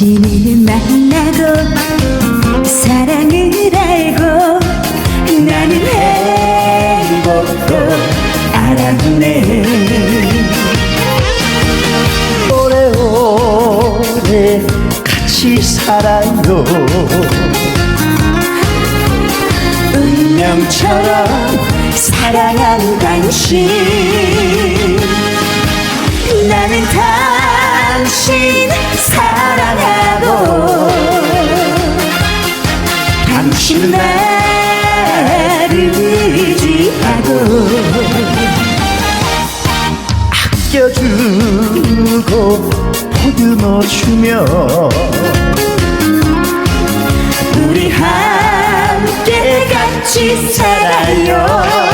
당신을 만나고 사랑을 알고 나는 행복도 알았네. 오래오래 같이 살아요. 운명처럼 사랑하는 당신. 나는 당신 당신 나를 의지하고 껴주고 보듬어주며 우리 함께 같이 살아요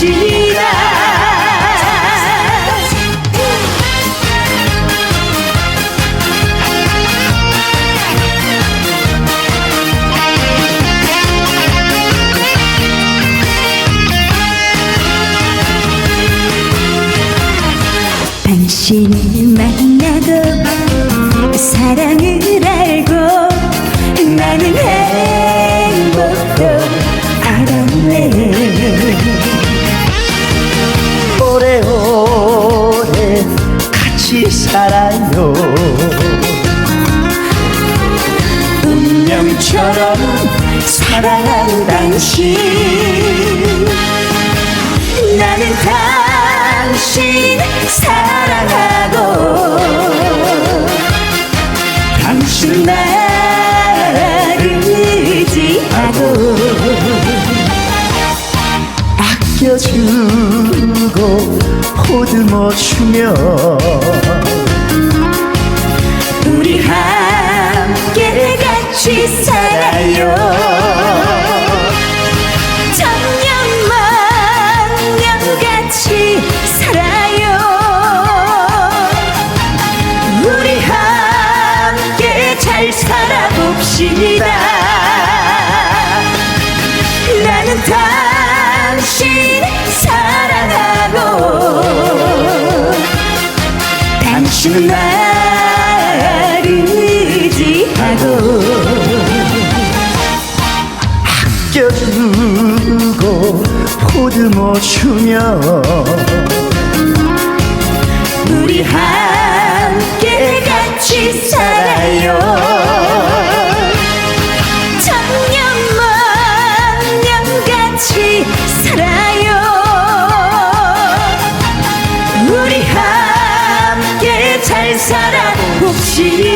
살아봅시다 당신을 만나고 사랑을 알고 나는 행 살아요. 운명처럼 사랑하는 당신. 나는 당신 사랑하고 당신 나를 의지하고 아껴주고 보듬어주며 살아봅시다. 나는 당신 사랑하고 당신은 나를 의지하고 껴주고 보듬어주며 우